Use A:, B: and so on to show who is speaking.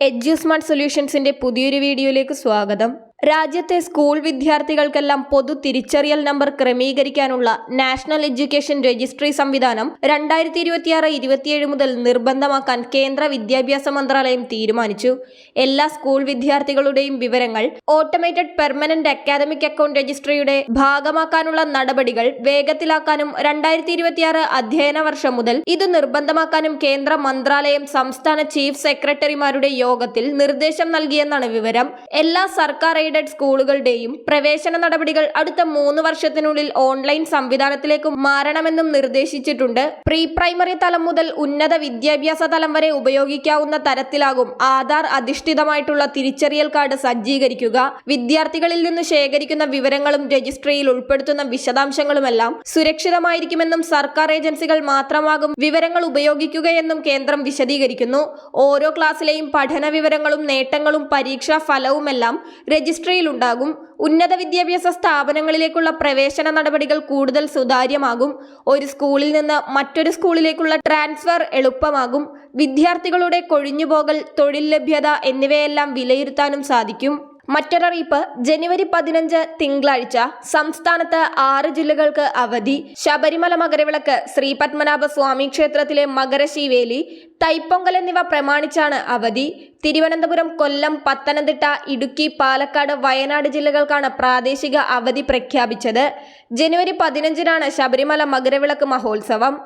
A: എഡ്യൂസ്മാർട്ട് സൊല്യൂഷൻസിന്റെ പുതിയൊരു വീഡിയോയിലേക്ക് സ്വാഗതം. രാജ്യത്തെ സ്കൂൾ വിദ്യാർത്ഥികൾക്കെല്ലാം പൊതു തിരിച്ചറിയൽ നമ്പർ ക്രമീകരിക്കാനുള്ള നാഷണൽ എഡ്യൂക്കേഷൻ രജിസ്ട്രി സംവിധാനം രണ്ടായിരത്തി ഇരുപത്തിയാറ് ഇരുപത്തിയേഴ് മുതൽ നിർബന്ധമാക്കാൻ കേന്ദ്ര വിദ്യാഭ്യാസ മന്ത്രാലയം തീരുമാനിച്ചു. എല്ലാ സ്കൂൾ വിദ്യാർത്ഥികളുടെയും വിവരങ്ങൾ ഓട്ടോമേറ്റഡ് പെർമനന്റ് അക്കാദമിക് അക്കൗണ്ട് രജിസ്ട്രിയുടെ ഭാഗമാക്കാനുള്ള നടപടികൾ വേഗത്തിലാക്കാനും രണ്ടായിരത്തി ഇരുപത്തിയാറ് അധ്യയന വർഷം മുതൽ ഇത് നിർബന്ധമാക്കാനും കേന്ദ്ര മന്ത്രാലയം സംസ്ഥാന ചീഫ് സെക്രട്ടറിമാരുടെ യോഗത്തിൽ നിർദ്ദേശം നൽകിയെന്നാണ് വിവരം. എല്ലാ സർക്കാർ എയ്ഡഡ് സ്കൂളുകളുടെയും പ്രവേശന നടപടികൾ അടുത്ത മൂന്ന് വർഷത്തിനുള്ളിൽ ഓൺലൈൻ സംവിധാനത്തിലേക്ക് മാറണമെന്നും നിർദ്ദേശിച്ചിട്ടുണ്ട്. പ്രീ പ്രൈമറി തലം മുതൽ ഉന്നത വിദ്യാഭ്യാസ തലം വരെ ഉപയോഗിക്കാവുന്ന തരത്തിലാകും ആധാർ അധിഷ്ഠിതമായിട്ടുള്ള തിരിച്ചറിയൽ കാർഡ് സജ്ജീകരിക്കുക. വിദ്യാർത്ഥികളിൽ നിന്ന് ശേഖരിക്കുന്ന വിവരങ്ങളും രജിസ്ട്രിയിൽ ഉൾപ്പെടുത്തുന്ന വിശദാംശങ്ങളുമെല്ലാം സുരക്ഷിതമായിരിക്കുമെന്നും സർക്കാർ ഏജൻസികൾ മാത്രമാകും വിവരങ്ങൾ ഉപയോഗിക്കുകയെന്നും കേന്ദ്രം വിശദീകരിക്കുന്നു. ഓരോ ക്ലാസ്സിലെയും പഠന വിവരങ്ങളും നേട്ടങ്ങളും പരീക്ഷാ ഫലവുമെല്ലാം രജിസ്ട്രിയിലുണ്ടാകും. ഉന്നത വിദ്യാഭ്യാസ സ്ഥാപനങ്ങളിലേക്കുള്ള പ്രവേശന നടപടികൾ കൂടുതൽ സുതാര്യമാകും. ഒരു സ്കൂളിൽ നിന്ന് മറ്റൊരു സ്കൂളിലേക്കുള്ള ട്രാൻസ്ഫർ എളുപ്പമാകും. വിദ്യാർത്ഥികളുടെ കൊഴിഞ്ഞുപോകൽ തൊഴിൽ ലഭ്യത എന്നിവയെല്ലാം വിലയിരുത്താനും സാധിക്കും. മറ്റൊരറിയിപ്പ് ജനുവരി പതിനഞ്ച് തിങ്കളാഴ്ച സംസ്ഥാനത്ത് ആറ് ജില്ലകൾക്ക് അവധി. ശബരിമല മകരവിളക്ക് ശ്രീ പത്മനാഭ സ്വാമി ക്ഷേത്രത്തിലെ മകരശീവേലി തൈപ്പൊങ്കൽ എന്നിവ പ്രമാണിച്ചാണ് അവധി. തിരുവനന്തപുരം കൊല്ലം പത്തനംതിട്ട ഇടുക്കി പാലക്കാട് വയനാട് ജില്ലകൾക്കാണ് പ്രാദേശിക അവധി പ്രഖ്യാപിച്ചത്. ജനുവരി പതിനഞ്ചിനാണ് ശബരിമല മകരവിളക്ക് മഹോത്സവം.